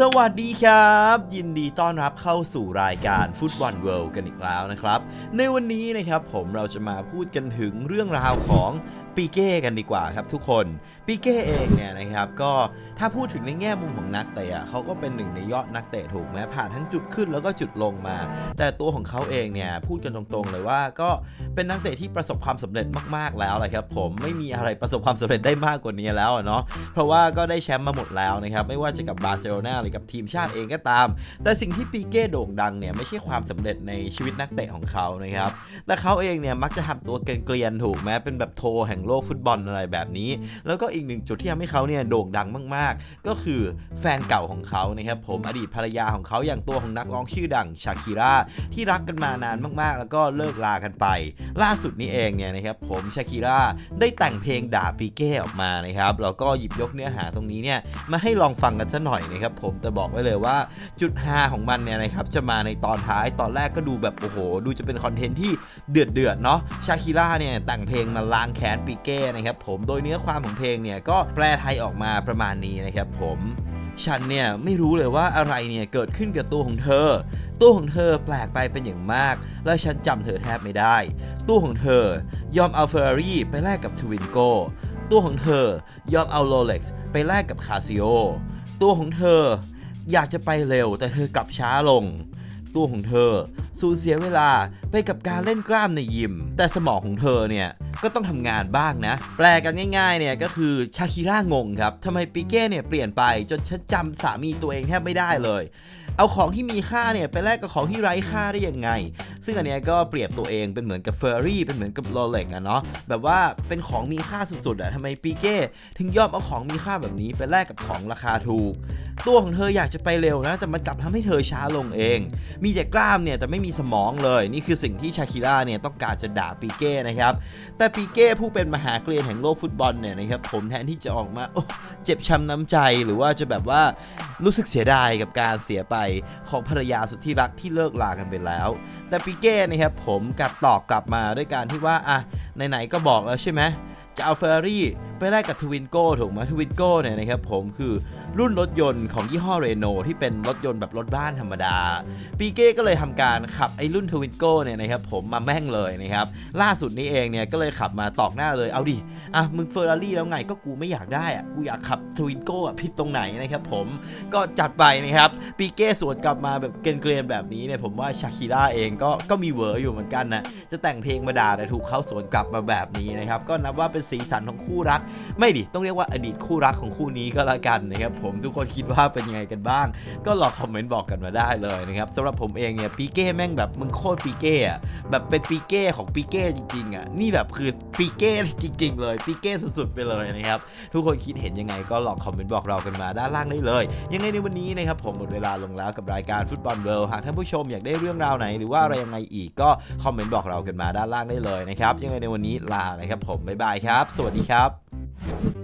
สวัสดีครับ ยินดีต้อนรับเข้าสู่รายการฟุตบอลเวิลด์กันอีกแล้วนะครับ ในวันนี้นะครับผมเราจะมาพูดกันถึงเรื่องราวของปีเก้กันดีกว่าครับทุกคนปีเก้เองเนี่ยนะครับก็ถ้าพูดถึงในแง่มุมของนักเตะเขาก็เป็นหนึ่งในยอดนักเตะถูกไหมผ่านทั้งจุดขึ้นแล้วก็จุดลงมา แต่ตัวของเขาเองเนี่ยพูดกันตรงๆเลยว่าก็ เป็นนักเตะที่ประสบความสำเร็จมากๆแล้วแหละครับผมไม่มีอะไรประสบความสำเร็จได้มากกว่านี้แล้วเนาะเพราะว่าก็ได้แชมป์มาหมดแล้วนะครับไม่ว่าจะกับบาร์เซโลนาหรือกับทีมชาติเองก็ตาม แต่สิ่งที่ปีเก้โด่งดังเนี่ยไม่ใช่ความสำเร็จในชีวิตนักเตะของเขานะครับแต่เขาเองเนี่ยมักจะทำตัวเกรียนๆถูกไหมเป็นแบบโทแห่งโลกฟุตบอลอะไรแบบนี้ แล้วก็อีกหนึ่งจุดที่ทำให้เขาเนี่ยโด่งดังมาก ๆ ก็คือแฟนเก่าของเขานะครับผมอดีตภรรยาของเขาอย่างตัวของนักร้องชื่อดังชาคิราที่รักกันมานานมากๆ แล้วก็เลิกลากันไปล่าสุดนี้เองเนี่ยนะครับผมชาคิราได้แต่งเพลงด่าปีเก้ออกมานะครับแล้วก็หยิบยกเนื้อหาตรงนี้เนี่ยมาให้ลองฟังกันสัหน่อยนะครับผมแต่บอกไว้เลยว่าจุดฮาของมันเนี่ยนะครับจะมาในตอนท้ายตอนแรกก็ดูแบบโอ้โห ดูจะเป็นคอนเทนต์ที่เดือดเดือดเนาะชาคิราเนี่ยแต่งเพลงมาล้างแค้นปีเก้นะครับผมโดยเนื้อความของเพลงเนี่ยก็แปลไทยออกมาประมาณนี้นะครับผม ฉันเนี่ยไม่รู้เลยว่าอะไรเนี่ยเกิดขึ้นกับตัวของเธอ ตัวของเธอแปลกไปเป็นอย่างมาก และฉันจำเธอแทบไม่ได้ ตัวของเธอยอมเอาเฟอร์รารี่ไปแลกกับทวินโกตัวของเธอยอมเอาโรเล็กซ์ไปแลกกับคาซิโอตัวของเธออยากจะไปเร็วแต่เธอกลับช้าลง ตัวของเธอ สูญเสียเวลาไปกับการเล่นกล้ามในยิม แต่สมองของเธอเนี่ยก็ต้องทำงานบ้างนะ แปลกันง่ายๆเนี่ยก็คือชาคิร่างงครับทำไมปิเก้เนี่ยเปลี่ยนไปจนฉันจำสามีตัวเองแทบไม่ได้เลย เอาของที่มีค่าเนี่ยไปแลกกับของที่ไร้ค่าได้ยังไง ซึ่งอันเนี้ยก็เปรียบตัวเองเป็นเหมือนกับเฟอร์รี่เป็นเหมือนกับโรเล็กอะเนาะแบบว่าเป็นของมีค่าสุดๆอะทำไมปีเก้ถึงยอมเอาของมีค่าแบบนี้ไปแลกกับของราคาถูก ตัวของเธออยากจะไปเร็วนะแต่มันกลับทำให้เธอช้าลงเอง มีแต่กล้ามเนี่ยแต่ไม่มีสมองเลยนี่คือสิ่งที่ชาคิร่าเนี่ยต้องการจะด่าปีเก้นะครับแต่ปีเก้ผู้เป็นมหาเกรียนแห่งโลกฟุตบอลเนี่ยนะครับผมแทนที่จะออกมาเจ็บช้ำน้ำใจหรือว่าจะแบบว่ารู้สึกเสียดายกับการเสียไปของภรรยาสุดที่รักที่เลิกลากันไปแล้ว แต่ปีเก้นะครับผมกลับตอบกลับมาด้วยการที่ว่าอะไหนๆก็บอกแล้วใช่ไหมจะเอาเฟอร์รี่ไปแลกกับทวินโก้ถูกไหมทวินโก้เนี่ยนะครับผมคือรุ่นรถยนต์ของยี่ห้อเรโนที่เป็นรถยนต์แบบรถบ้านธรรมดา ปีเก้ก็เลยทำการขับไอ้รุ่นทวินโก้เนี่ยนะครับผมมาแม่งเลยนะครับล่าสุดนี้เองเนี่ยก็เลยขับมาตอกหน้าเลยเอาดิอะมึงเฟอร์รารี่แล้วไงก็กูไม่อยากได้อะกูอยากขับทวินโก้อะผิดตรงไหนนะครับผมก็จัดไปนะครับปีเก้สวนกลับมาแบบเกรียนๆแบบนี้เนี่ยผมว่าชาคิร่าเองก็ก็มีเวอร์อยู่เหมือนกันนะจะแต่งเพลงมาด่าแต่ถูกเขาสวนกลับมาแบบนี้นะครับก็นับว่าเป็นสีสันของคู่รัก ไม่ดิต้องเรียกว่าอดีตคู่รักของคู่นี้ก็แล้วกันนะครับผมทุกคนคิดว่าเป็นยังไงกันบ้าง ก็ลองคอมเมนต์บอกกันมาได้เลยนะครับสำหรับผมเองเนี่ยปีเก้แม่งแบบมึงโคตรปีเก้อะแบบเป็นปีเก้ของปีเก้จริงๆอะนี่แบบคือปีเก้จริง ๆ เลยปีเก้สุดๆไปเลยนะครับทุกคนคิดเห็นยังไงก็ลองคอมเมนต์บอกเรากันมาด้านล่างได้เลย ยังไงในวันนี้นะครับผมหมดเวลาลงแล้วกับรายการฟุตบอลเวิลด์หากท่านผู้ชมอยากได้เรื่องราวไหนหรือว่าอะไรยังไงอีกก็คอมเมนต์บอกเรากันมาด้านล่างได้เลยนะครับยังไงในวันนี้ลานะครับผมบ๊ายบายครับ สวัสดีครับ